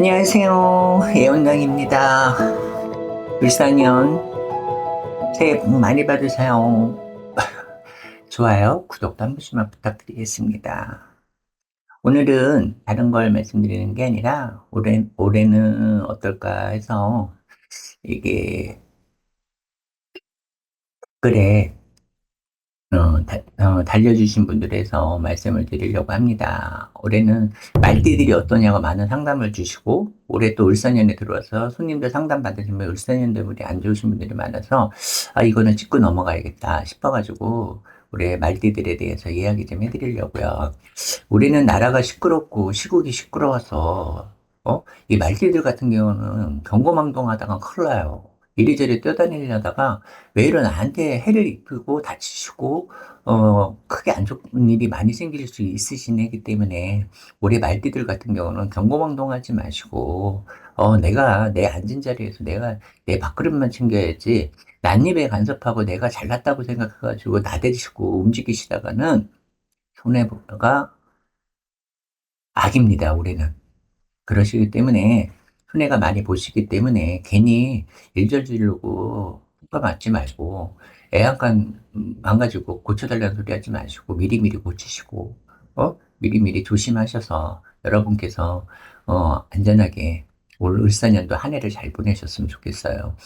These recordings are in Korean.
안녕하세요. 예원장입니다. 울산년 새해 복 많이 받으세요. 좋아요, 구독도 한 번씩만 부탁드리겠습니다. 오늘은 다른 걸 말씀드리는 게 아니라 올해, 올해는 어떨까 해서 이게 댓글에 어, 다- 어, 달려주신 분들에서 말씀을 드리려고 합니다. 올해는 말띠들이 어떠냐고 많은 상담을 주시고, 올해 또 울산연에 들어와서 손님들 상담 받으시면 울산연들이 안 좋으신 분들이 많아서, 아, 이거는 짚고 넘어가야겠다 싶어가지고, 올해 말띠들에 대해서 이야기 좀 해드리려고요. 올해는 나라가 시끄럽고, 시국이 시끄러워서, 어? 이 말띠들 같은 경우는 경고망동하다가 큰일 나요. 이리저리 뛰어다니려다가 외로 나한테 해를 입히고 다치시고 어 크게 안 좋은 일이 많이 생길 수 있으신 애기 때문에 올해 말띠들 같은 경우는 경고망동하지 마시고 어 내가 내 앉은 자리에서 내가 내 밥그릇만 챙겨야지 낯입에 간섭하고 내가 잘났다고 생각해가지고 나대시고 움직이시다가는 손해가 악입니다 올해는. 그러시기 때문에 손해가 많이 보시기 때문에 괜히 일절 주려고 효과 맞지 말고 애한칸 망가지고 고쳐달라는 소리 하지 마시고 미리미리 고치시고 어 미리미리 조심하셔서 여러분께서 어 안전하게 올 을사년도 한 해를 잘 보내셨으면 좋겠어요.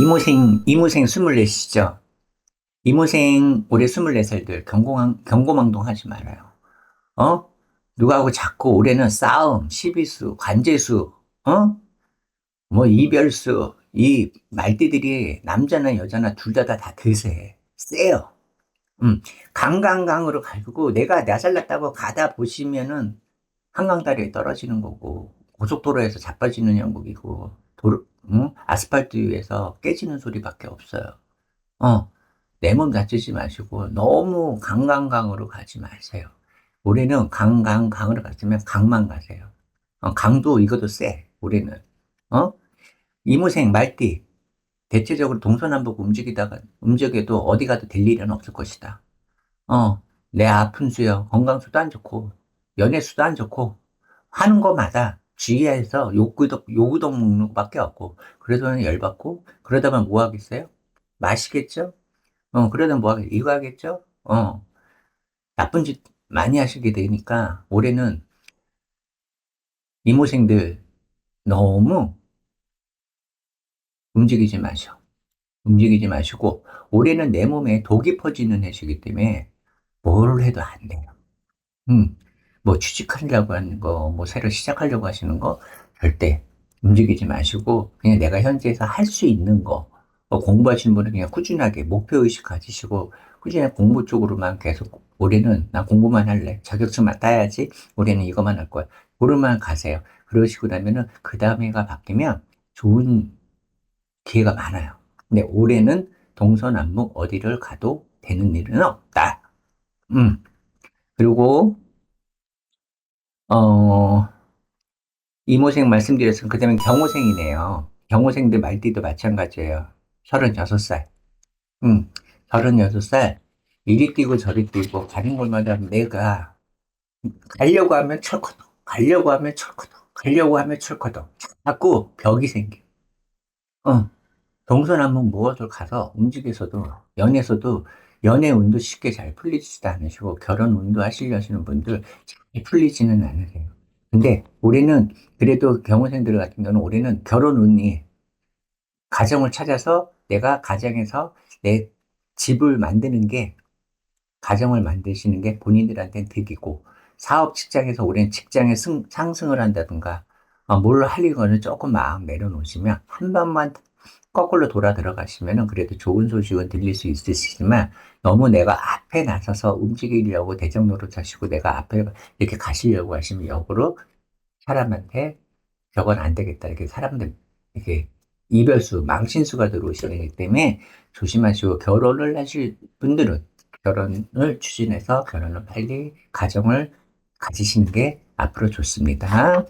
이모생 이모생 24시죠. 이모생 올해 24살들 경고망 경고망동 하지 말아요. 어? 누가하고 자꾸 올해는 싸움, 시비수, 관제수, 어? 뭐 이별수, 이 말띠들이 남자나 여자나 둘 다 다 드세. 세요. 음, 강강강으로 가지고 내가 나 잘났다고 가다 보시면은 한강다리에 떨어지는 거고 고속도로에서 자빠지는 형국이고 도로, 응? 아스팔트 위에서 깨지는 소리밖에 없어요. 어, 내 몸 다치지 마시고 너무 강강강으로 가지 마세요. 올해는 강, 강, 강으로 갔으면 강만 가세요. 어, 강도 이것도 세, 올해는. 어? 이무생, 말띠. 대체적으로 동서남북 움직이다가, 움직여도 어디 가도 될 일은 없을 것이다. 어, 내 아픈 수요, 건강수도 안 좋고, 연애수도 안 좋고, 하는 거마다 주의해서 요구덕, 요구덕 먹는 것밖에 없고, 그래서는 열받고, 그러다 보면 뭐 하겠어요? 마시겠죠? 어, 그러다 뭐 하겠, 이거 하겠죠? 어, 나쁜 짓 많이 하시게 되니까, 올해는 이모생들 너무 움직이지 마셔. 움직이지 마시고, 올해는 내 몸에 독이 퍼지는 해시기 때문에 뭘 해도 안 돼요. 음, 뭐 취직하려고 하는 거, 뭐 새로 시작하려고 하시는 거, 절대 움직이지 마시고, 그냥 내가 현재에서 할 수 있는 거, 뭐 공부하시는 분은 그냥 꾸준하게 목표 의식 가지시고, 꾸준히 공부 쪽으로만 계속, 올해는 나 공부만 할래. 자격증만 따야지. 올해는 이것만 할 거야. 그로만 가세요. 그러시고 나면은, 그 다음에가 바뀌면 좋은 기회가 많아요. 근데 올해는 동서남북 어디를 가도 되는 일은 없다. 음. 그리고, 어, 이모생 말씀드렸으면 그 다음에 경호생이네요. 경호생들 말띠도 마찬가지예요. 36살. 음, 36살. 이리 뛰고 저리 뛰고 가는 곳마다 내가 가려고 하면 철커덕, 가려고 하면 철커덕, 가려고 하면 철커덕. 자꾸 벽이 생겨. 어, 동서남북 무엇을 가서 움직여서도 연애에서도 연애 운도 쉽게 잘 풀리지도 않으시고 결혼 운도 하시려 하시는 분들 잘 풀리지는 않으세요. 근데 올해는 그래도 경호생들 같은 경우는 올해는 결혼 운이 가정을 찾아서 내가 가정에서 내 집을 만드는 게 가정을 만드시는 게 본인들한테는 득이고 사업 직장에서 올해는 직장에 승, 상승을 한다든가 어, 뭘 하려고는 조금 마음 내려놓으시면 한 번만 거꾸로 돌아 들어가시면은 그래도 좋은 소식은 들릴 수 있으시지만 너무 내가 앞에 나서서 움직이려고 대정로를 차시고 내가 앞에 이렇게 가시려고 하시면 역으로 사람한테 저건 안 되겠다. 이렇게 사람들 이렇게 이별수 망신수가 들어오시기 때문에 조심하시고 결혼을 하실 분들은 결혼을 추진해서 결혼을 빨리 가정을 가지시는 게 앞으로 좋습니다.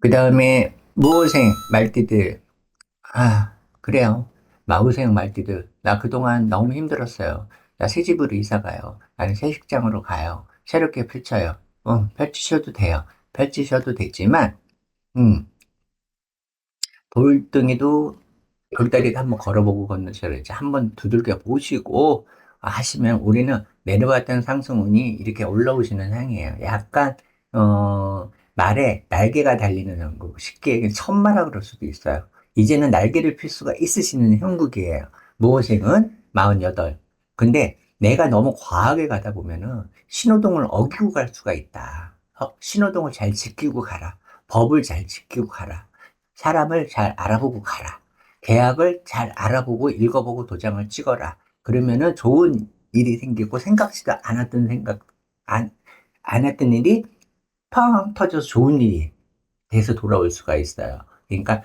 그 다음에 무호생 말띠들. 아 그래요. 마우생 말띠들. 나 그동안 너무 힘들었어요. 나 새 집으로 이사 가요. 나는 새 식장으로 가요. 새롭게 펼쳐요. 어 펼치셔도 돼요. 펼치셔도 되지만, 음, 돌덩이도 돌다리도 한번 걸어보고 건너셔야지. 한번 두들겨 보시고 하시면 우리는 내려왔던 상승운이 이렇게 올라오시는 상이에요. 약간, 어, 말에 날개가 달리는 형국. 쉽게 천마라 그럴 수도 있어요. 이제는 날개를 필 수가 있으시는 형국이에요. 모호생은 48. 근데 내가 너무 과하게 가다 보면은 신호등을 어기고 갈 수가 있다. 어, 신호등을 잘 지키고 가라. 법을 잘 지키고 가라. 사람을 잘 알아보고 가라. 계약을 잘 알아보고 읽어보고 도장을 찍어라. 그러면은 좋은 일이 생기고 생각지도 않았던 생각, 안, 안 했던 일이 펑 터져서 좋은 일이 돼서 돌아올 수가 있어요. 그러니까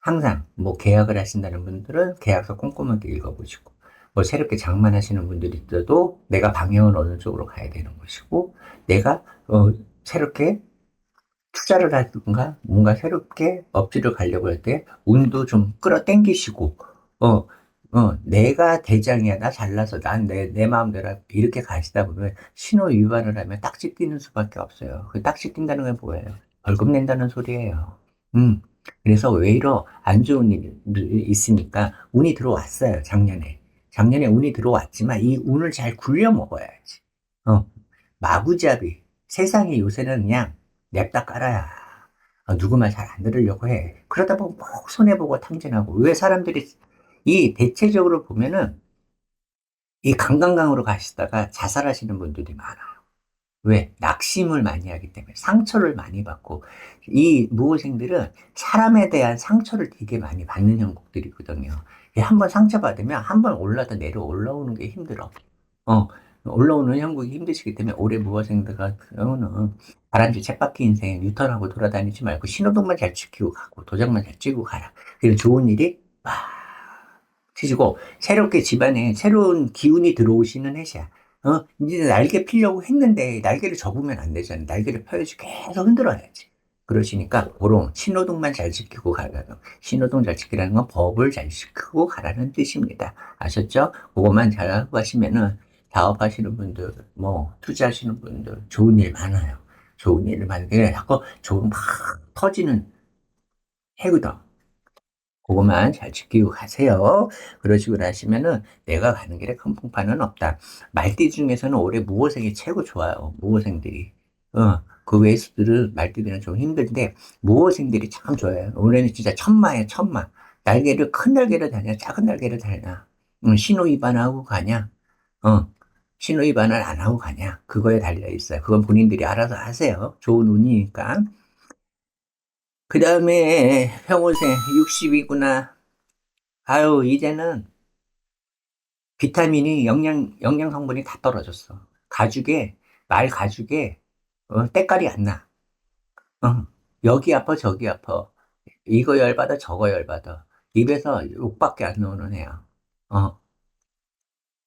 항상 뭐 계약을 하신다는 분들은 계약서 꼼꼼하게 읽어보시고 뭐 새롭게 장만하시는 분들이 있어도 내가 방향은 어느 쪽으로 가야 되는 것이고 내가 어, 새롭게 투자를 하든가 뭔가 새롭게 업지를 가려고 할 때 운도 좀 끌어당기시고 어, 어, 내가 대장이야 나 잘나서 난 내 내 마음대로 이렇게 가시다 보면 신호 위반을 하면 딱지 끼는 수밖에 없어요. 그 딱지 낀다는 게 뭐예요? 벌금 낸다는 소리예요. 음. 그래서 외로 안 좋은 일이 있으니까 운이 들어왔어요, 작년에. 작년에 운이 들어왔지만 이 운을 잘 굴려 먹어야지. 어, 마구잡이. 세상에 요새는 그냥 냅다 깔아야. 어, 누구 말 잘 안 들으려고 해. 그러다 보면 꼭 손해보고 탕진하고. 왜 사람들이, 이 대체적으로 보면은 이 강강강으로 가시다가 자살하시는 분들이 많아요. 왜? 낙심을 많이 하기 때문에 상처를 많이 받고 이 무호생들은 사람에 대한 상처를 되게 많이 받는 형국들이거든요. 한 번 상처받으면 한 번 올라다 내려 올라오는 게 힘들어. 어, 올라오는 형국이 힘드시기 때문에 올해 무호생들 같은 경우는 바람쥐 챗바퀴 인생 뉴턴하고 돌아다니지 말고 신호등만 잘 지키고 가고 도장만 잘 찍고 가라. 그리고 좋은 일이 와 트시고 새롭게 집안에 새로운 기운이 들어오시는 해시야. 어, 이제 날개 피려고 했는데 날개를 접으면 안 되잖아. 날개를 펴야지 계속 흔들어야지. 그러시니까 그런 신호등만 잘 지키고 가라는 신호등 잘 지키라는 건 법을 잘 지키고 가라는 뜻입니다. 아셨죠? 그것만 잘 하고 가시면은 사업하시는 분들, 뭐 투자하시는 분들 좋은 일 많아요. 좋은 일을 만들게 자꾸 좋은 막 터지는 해거든. 그것만 잘 지키고 가세요. 식으로 하시면은 내가 가는 길에 큰 풍파는 없다. 말띠 중에서는 올해 무호생이 최고 좋아요. 무호생들이. 어, 그 외수들은 말띠들은 좀 힘든데 무호생들이 참 좋아요. 올해는 진짜 천마에 천마. 날개를 큰 날개를 다냐, 작은 날개를 다냐. 응, 신호 위반하고 가냐. 어, 신호 위반을 안 하고 가냐. 그거에 달려 있어요. 그건 본인들이 알아서 하세요. 좋은 운이니까. 그 다음에 평호생 60이구나. 아유, 이제는 비타민이 영양, 영양 성분이 다 떨어졌어. 가죽에, 말 가죽에, 어, 때깔이 안 나. 어, 여기 아파, 저기 아파. 이거 열받아, 저거 열받아. 입에서 욕밖에 안 나오는 애야. 어.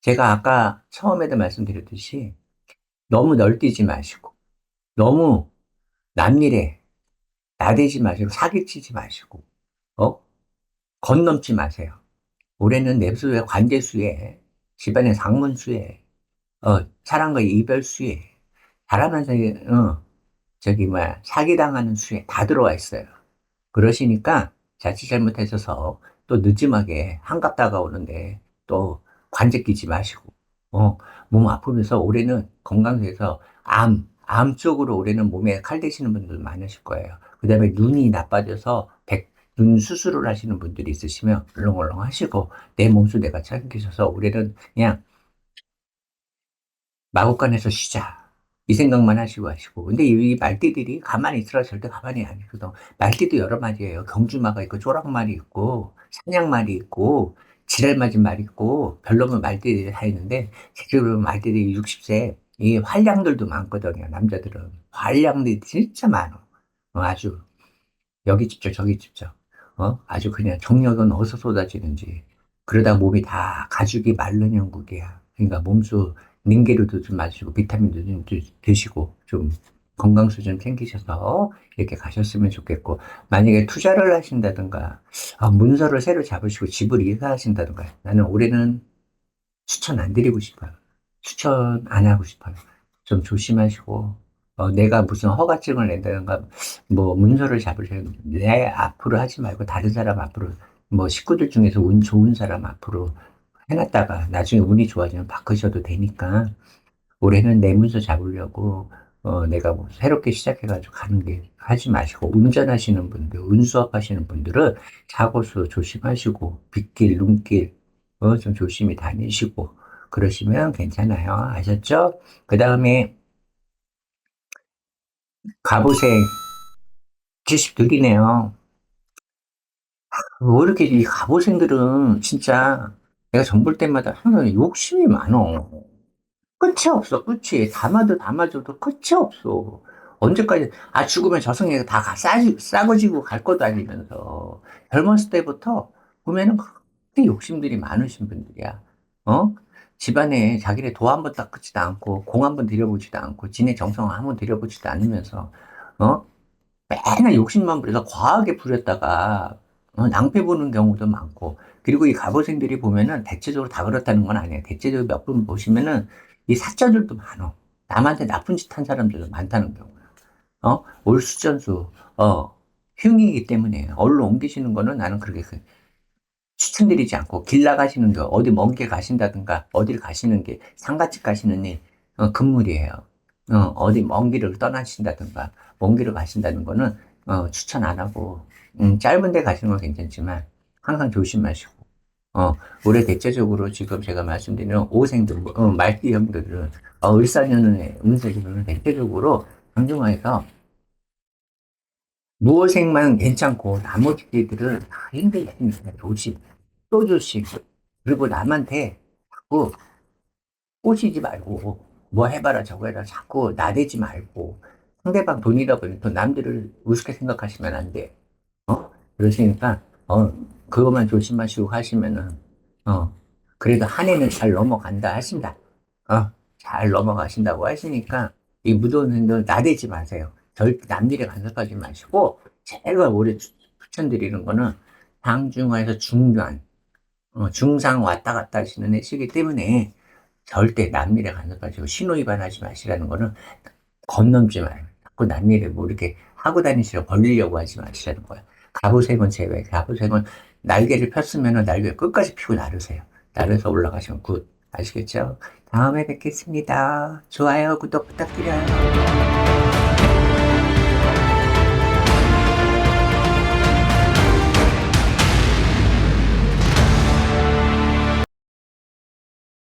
제가 아까 처음에도 말씀드렸듯이 너무 널뛰지 마시고, 너무 남일에 나대지 마시고 사기치지 마시고 어 건넘지 마세요. 올해는 냅수에 관제수에 집안의 상문수에 어 사랑과 이별수에 잘하면서 어 저기 뭐야 사기당하는 수에 다 들어와 있어요. 그러시니까 자칫 잘못하셔서 또 늦지막에 한갑 다가오는데 또 관제 끼지 마시고 어 몸 아프면서 올해는 건강해서 암, 암 쪽으로 올해는 몸에 칼 대시는 분들 많으실 거예요. 그 다음에 눈이 나빠져서 백, 눈 수술을 하시는 분들이 있으시면 얼렁얼렁 하시고 내 몸수 내가 챙기셔서 올해는 그냥 마구간에서 쉬자. 이 생각만 하시고 하시고. 근데 이 말띠들이 가만히 있으라 절대 가만히 안 있거든. 말띠도 여러 마리예요. 경주마가 있고 쪼락말이 있고 사냥말이 있고 지랄 맞은 말이 있고 별로면 말띠들이 다 있는데 실제로 말띠들이 60세 이 활량들도 많거든요 남자들은. 활량들이 진짜 많아. 어, 아주. 여기 집죠 저기 집죠. 어? 아주 그냥 정력은 어디서 쏟아지는지. 그러다 몸이 다 가죽이 마른 형국이야. 그러니까 몸수 닝게르도 좀 마시고 비타민도 좀 드시고 좀 건강수 좀 챙기셔서 이렇게 가셨으면 좋겠고 만약에 투자를 하신다든가 아, 문서를 새로 잡으시고 집을 이사하신다든가 나는 올해는 추천 안 드리고 싶어요. 추천 안 하고 싶어요. 좀 조심하시고 어, 내가 무슨 허가증을 낸다든가 뭐 문서를 잡으려고 내 앞으로 하지 말고 다른 사람 앞으로 뭐 식구들 중에서 운 좋은 사람 앞으로 해놨다가 나중에 운이 좋아지면 바꾸셔도 되니까 올해는 내 문서 잡으려고 어, 내가 뭐 새롭게 시작해가지고 가는 게 하지 마시고 운전하시는 분들, 운수업 하시는 분들은 사고수 조심하시고 빗길, 눈길 어, 좀 조심히 다니시고 그러시면 괜찮아요. 아셨죠? 그 다음에 갑오생 72기네요. 왜 이렇게 이 갑오생들은 진짜 내가 정볼 때마다 항상 욕심이 많어. 끝이 없어, 끝이. 담아도 담아줘도 끝이 없어. 언제까지, 아, 죽으면 저승에 다 가- 싸지, 싸거지고 갈 것도 아니면서. 젊었을 때부터 보면은 그렇게 욕심들이 많으신 분들이야. 어? 집안에 자기네 도 한 번 닦지도 않고, 공 한 번 들여보지도 않고, 지네 정성 한 번 들여보지도 않으면서, 어? 맨날 욕심만 부려서 과하게 부렸다가, 어, 낭패 보는 경우도 많고, 그리고 이 갑오생들이 보면은 대체적으로 다 그렇다는 건 아니에요. 대체적으로 몇 분 보시면은 이 사자들도 많어. 남한테 나쁜 짓 한 사람들도 많다는 경우야. 어? 올수전수, 어, 흉이기 때문에 얼로 옮기시는 거는 나는 그렇게 그- 추천드리지 않고 길 나가시는 거 어디 먼 길 가신다든가 어딜 가시는 게 상가집 가시는 일 어, 금물이에요. 어, 어디 먼 길을 떠나신다든가 먼 길을 가신다는 거는 어, 추천 안 하고 음, 짧은 데 가시는 건 괜찮지만 항상 조심하시고 어, 올해 대체적으로 지금 제가 말씀드리는 오생들, 어, 말띠 형들은 어, 을사년의 운세들은 대체적으로 정중화해서 무오생만 괜찮고 나머지들은 다 힘들습니다. 또 조심. 그리고 남한테 자꾸 꼬시지 말고 뭐 해봐라 저거 해라 자꾸 나대지 말고 상대방 보니 또 남들을 우습게 생각하시면 안 돼. 어? 그러시니까 어 그것만 조심하시고 하시면은 어 그래도 한 해는 잘 넘어간다 하신다. 어 잘 넘어가신다고 하시니까 이 무도인들 나대지 마세요. 절대 남들에 간섭하지 마시고 제가 올해 추- 추천드리는 거는 상중하에서 중간 어, 중상 왔다 갔다 하시는 애시기 때문에 절대 남일에 간섭하시고 신호위반하지 마시라는 거는 건넘지 말고 자꾸 남일에 뭐 이렇게 하고 다니시려 벌리려고 하지 마시라는 거야. 갑오색은 제외. 갑오색은 날개를 폈으면 날개 끝까지 피고 나르세요. 나르서 올라가시면 굿. 아시겠죠? 다음에 뵙겠습니다. 좋아요, 구독 부탁드려요.